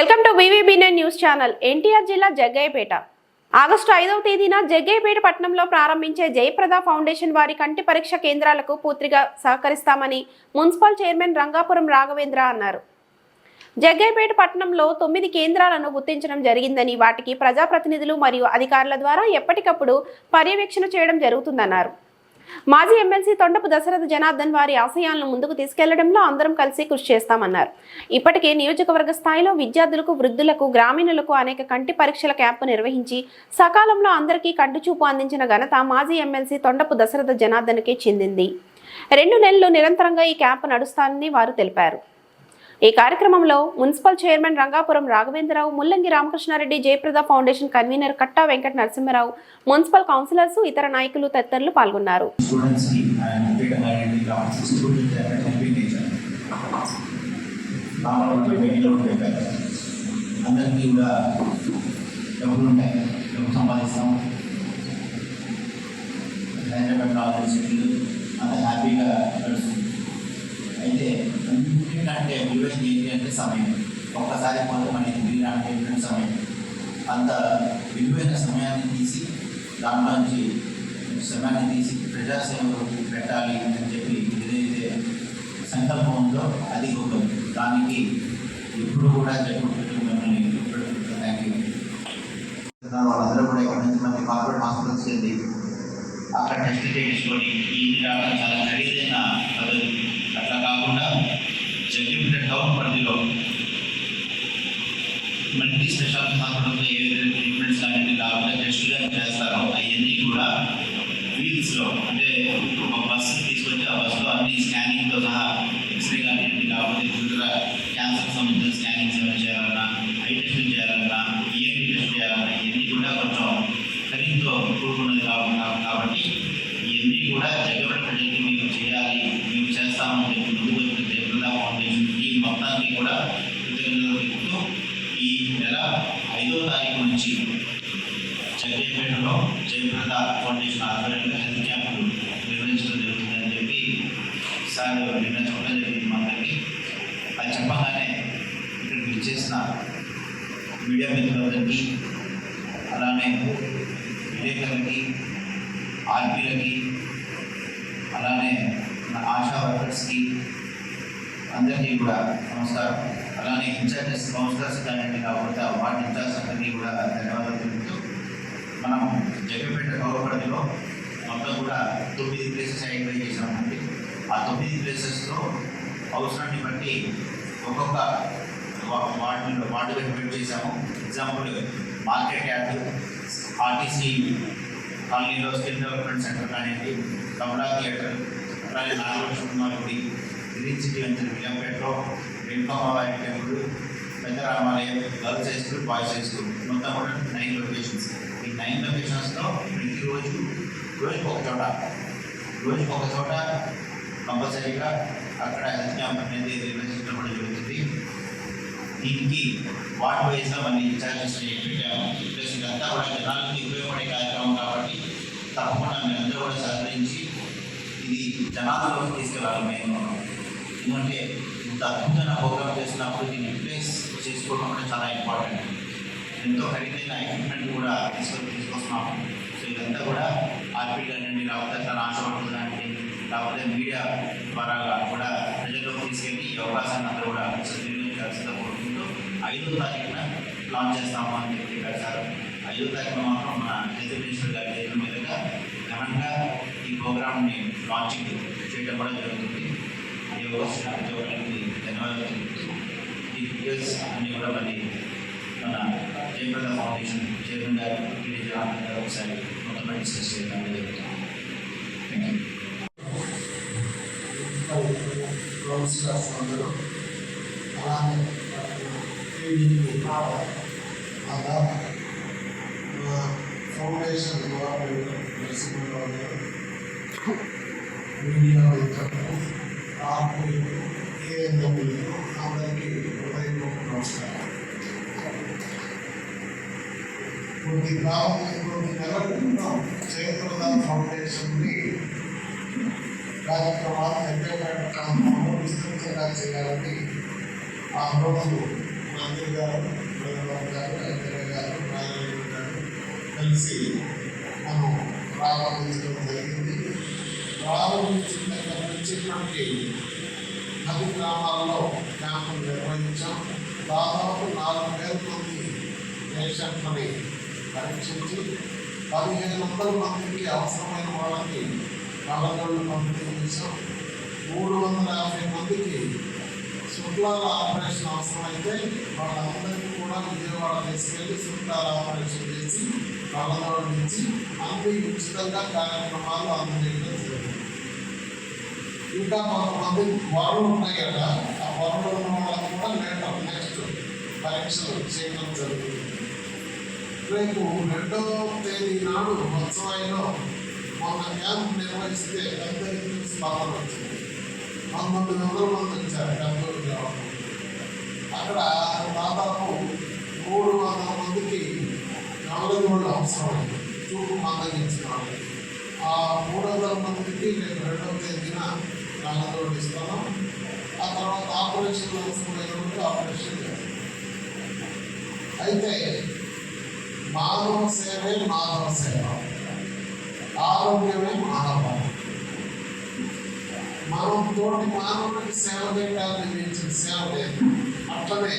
Welcome to BVB news channel. NTR జిల్లా Jaggayyapeta. August ఐదవ తేదీన జగ్గయ్యపేట పట్టణంలో ప్రారంభించే జయప్రద ఫౌండేషన్ వారి కంటి పరీక్ష కేంద్రాలకు పూర్తిగా సహకరిస్తామని మున్సిపల్ చైర్మన్ రంగాపురం రాఘవేంద్ర అన్నారు. జగ్గయ్యపేట పట్టణంలో తొమ్మిది కేంద్రాలను గుర్తించడం జరిగిందని వాటికి ప్రజాప్రతినిధులు మరియు అధికారుల ద్వారా ఎప్పటికప్పుడు పర్యవేక్షణ చేయడం జరుగుతుందన్నారు. మాజీ ఎమ్మెల్సీ తొండపు దశరథ జనార్దన్ వారి ఆశయాలను ముందుకు తీసుకెళ్ళడంలో అందరం కలిసి కృషి చేస్తామన్నారు. ఇప్పటికే నియోజకవర్గ స్థాయిలో విద్యార్థులకు వృద్ధులకు గ్రామీణులకు అనేక కంటి పరీక్షల క్యాంపు నిర్వహించి సకాలంలో అందరికీ కంటి చూపు అందించిన ఘనత మాజీ ఎమ్మెల్సీ తొండపు దశరథ జనార్దన్కే చెందింది. రెండు నెలలు నిరంతరంగా ఈ క్యాంపు నడుస్తానని వారు తెలిపారు. ఈ కార్యక్రమంలో municipal chairman Rangapuram Raghavendrarao Mullangi Ramakrishnareddy Jayaprada foundation convener Katta Venkata Narasimharao municipal councillors ఇతర నాయకులు తదితరులు పాల్గొన్నారు. అందరికీ కూడా డబ్బులు ఉంటాయి డబ్బు సంపాదిస్తాం. హైదరాబాద్ కావాలి అంత హ్యాపీగా నడుస్తుంది అయితే అన్నింటికంటే విలువైన ఏంటి అంటే సమయం. ఒక్కసారి పోతే మనకి తిరిగి రావడానికి సమయం. అంత విలువైన సమయాన్ని తీసి దాంట్లోంచి సమయాన్ని తీసి ప్రజాసేవలో పెట్టాలి అని చెప్పి ఏదైతే సంకల్పం ఉందో అది గొప్పది దానికి ఎప్పుడు కూడా జరుగుతుంది మిమ్మల్ని థ్యాంక్ యూ వాళ్ళందరూ కూడా ఇక్కడ నుంచి మంది కార్పొరేట్ హాస్పిటల్స్ వెళ్ళి అక్కడ టెస్ట్ చేయించుకొని ఈ చాలా ఖరీదైన పద్ధతి అట్లా కాకుండా జగ్గిపేట టౌన్ పరిధిలో మల్టీ స్పెషాలిటీ హాస్పిటల్లో ఏ విధంగా ట్రీట్మెంట్స్ కానీ లేకపోతే టెస్టులు కానీ చేస్తారో అవన్నీ కూడా వీల్స్లో అంటే ఒక బస్సు తీసుకొచ్చి ఆ బస్సులో అన్ని స్కానింగ్తో సహా ఎక్స్రే కానివ్వండి లేకపోతే ఇతర క్యాన్సర్ సంబంధించిన స్కానింగ్స్ ఏమైనా చేయాలన్నా ఐ టెస్టులు చేయాలన్నా ఈఎన్టీ టెస్ట్ చేయాలన్నా ఇవన్నీ కూడా కొంచెం ఖరీదుతో కూడుకున్నది కాకుండా కాబట్టి ఇవన్నీ కూడా తారీఖు నుంచి చర్యపేటలో జయప్రద ఫౌండేషన్ ఆధ్వర్యంలో హెల్త్ క్యాంపులు నిర్వహించడం జరుగుతుందని చెప్పి సార్ నిన్న చెప్పడం జరిగింది మా అది చెప్పగానే ఇక్కడికి ఇచ్చేసిన మీడియా మిత్రులందరికీ అలానే విలేకరులకి ఆర్పీలకి అలానే ఆశా వర్కర్స్కి అందరికీ కూడా నమస్కారం. అలానే ఇన్ఛార్జెస్ కౌన్సిలర్స్ కానీ కాబట్టి వార్డ్ ఇన్ఛార్జ్ అందరికీ కూడా ధన్యవాదాలు తెలుపుతూ మనం జగపేట గౌరవపడిలో మొత్తం కూడా తొమ్మిది ప్లేసెస్ ఐడెంటిఫై చేసామండి ఆ తొమ్మిది ప్లేసెస్లో అవసరాన్ని బట్టి ఒక్కొక్క వార్డు వార్డు వార్డుగా చేశాము. చేసాము ఎగ్జాంపుల్ మార్కెట్ యార్డ్ ఆర్టీసీ కాలనీలో స్కిల్ డెవలప్మెంట్ సెంటర్ కానివ్వండి కమలా థియేటర్ అలాగే నాగలక్ష్మణ గుడి గ్రీన్ సిటీ వెంచర్ విలియంపేటలో వెంకమ్మవారి టెంపుల్ పెద్ద girls high school boys high school. మొత్తం కూడా నైన్ లొకేషన్స్ ఈ నైన్ లొకేషన్స్లో ప్రతిరోజు రోజుకి ఒక చోట రోజుకి ఒక చోట కంపల్సరీగా అక్కడ హెల్త్ క్యాంప్ అనేది నిర్వహించడం కూడా జరుగుతుంది. దీనికి వార్డ్ వైజ్గా మనం ఇన్ఛార్జెస్ పెట్టాము ప్లస్ ఇదంతా కూడా జనాలకి ఉపయోగపడే కార్యక్రమం కాబట్టి తప్పకుండా మీరందరూ కూడా సహకరించి ఇది జనాలలోకి తీసుకెళ్ళాలి మేము ఎందుకంటే ఇంత అద్భుతమైన ప్రోగ్రామ్ చేసినప్పుడు దీన్ని రిప్లేస్ చేసుకోవడం కూడా చాలా ఇంపార్టెంట్. ఎంతో ఖరీదైన ఎక్విప్మెంట్ కూడా తీసుకొని తీసుకొస్తున్నాము సో ఇదంతా కూడా ఆర్పీ కానివ్వండి లేకపోతే తన ఆశపడుతుంది కానివ్వండి లేకపోతే మీడియా ద్వారా కూడా ప్రజల్లోకి తీసుకెళ్ళి ఈ అవకాశాన్ని అందరూ కూడా సద్వినియోగించాల్సిందిగా కోరుకుంటూ ఐదో తారీఖున లాంచ్ చేస్తాము అని చెప్పి చెప్పారు. సార్ ఐదో తారీఖున మాత్రం మన హెల్త్ మినిస్టర్ గారి చేతుల మీదుగా ఘనంగా ఈ ప్రోగ్రామ్ని లాంచింగ్ చేయడం కూడా జరుగుతుంది. ఈ అవకాశం ప్రతి ఒక్కరికి ధన్యవాదాలు తెలుపుతూ ఈ డీటెయిల్స్ అన్నీ కూడా మళ్ళీ మన జయప్రద ఫౌండేషన్ చైర్మన్ గారు టీడీ జనార్దన్ గారు ఒకసారి మొత్తం డిస్కస్ చేయడం జరుగుతుంది థ్యాంక్ యూ కౌన్సిలర్స్ అందరూ అలానే TDP Aadhaar foundation government Narasimharao గారు మీడియా మిత్రులు ఆర్పీలు ఏఎన్డబ్ల్యూలు అందరికీ హృదయపూర్వక నమస్కారం కొన్ని గ్రామం కొన్ని నెలలు క్రితం జయప్రద ఫౌండేషన్ని కార్యక్రమాలు ఎక్కడెక్కడ ప్రాంతంలో విస్తృతంగా చేయాలని ఆ రోజు మంత్రి గారు చంద్రబాబు గారు ఎమ్మెల్యే గారు నారాయణ గారు కలిసి మనం ప్రారంభించడం జరిగింది ప్రారంభించిన దగ్గర నుంచి పది గ్రామాల్లో క్యాంపులు నిర్వహించాం దాదాపు నాలుగు వేల మంది పేషెంట్లని పరీక్షించి పదిహేను వందల మందికి అవసరమైన వాళ్ళకి కళ్ళగళ్ళు పంపిణీ చేశాం మూడు వందల యాభై మందికి శుక్లాల ఆపరేషన్ అవసరమైతే వాళ్ళందరికీ కూడా విజయవాడ తీసుకెళ్ళి శుక్లాల ఆపరేషన్ చేసి కళ్ళగళ్ళు ఇచ్చి అన్ని ఉచితంగా కార్యక్రమాలు అందజేయాలి ఇంకా కొంతమంది వరలు ఉన్నాయి కదా ఆ వారులో ఉన్న వాళ్ళకి కూడా లేటర్ నెక్స్ట్ పరీక్షలు చేయడం జరుగుతుంది. రేపు రెండో తేదీ నాడు ఉత్సవాయిలో మొన్న క్యాంప్ నిర్వహిస్తే అందరికీ స్పందన వచ్చింది. పంతొమ్మిది వందల మంది వచ్చారు కర్నూలు గ్రామం అక్కడ దాదాపు మూడు వందల మందికి కళ్ళజోళ్ళు అవసరమైంది. చూపు మందగించిన వాళ్ళకి. ఆ మూడు వందల మందికి రేపు రెండవ తేదీన కళ్ళజోళ్ళు ఇస్తాను ఆ తర్వాత ఆపరేషన్ అవసరమైన ఆపరేషన్ అయితే మానవ సేవే మానవ సేవ. ఆరోగ్యమే మానవ. మనం తోటి మానవుడికి సేవ చేయాలని మించిన సేవ లేదు అట్లనే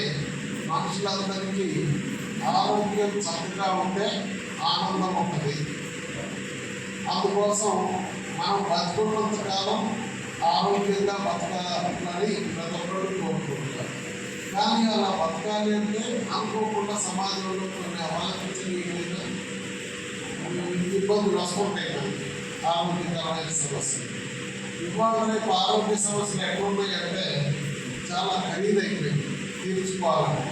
మనుషులందరికీ ఆరోగ్యం చక్కగా ఉంటే ఆనందం ఉంటుంది. అందుకోసం మనం బతుకున్నంత కాలం ఆరోగ్యంగా బతకాలని ప్రతి ఒక్కరు కోరుకుంటారు కానీ అలా బతకాలి అంటే అనుకోకుండా సమాజంలో కొన్ని అవాంఛనీయమైన ఇబ్బందులు వస్తుంటాయి ఆరోగ్యకరమైన సమస్యలు. ఇవాళ రేపు ఆరోగ్య సమస్యలు ఎట్లున్నాయి అంటే చాలా ఖరీదైపోయింది తీర్చుకోవాలంటే.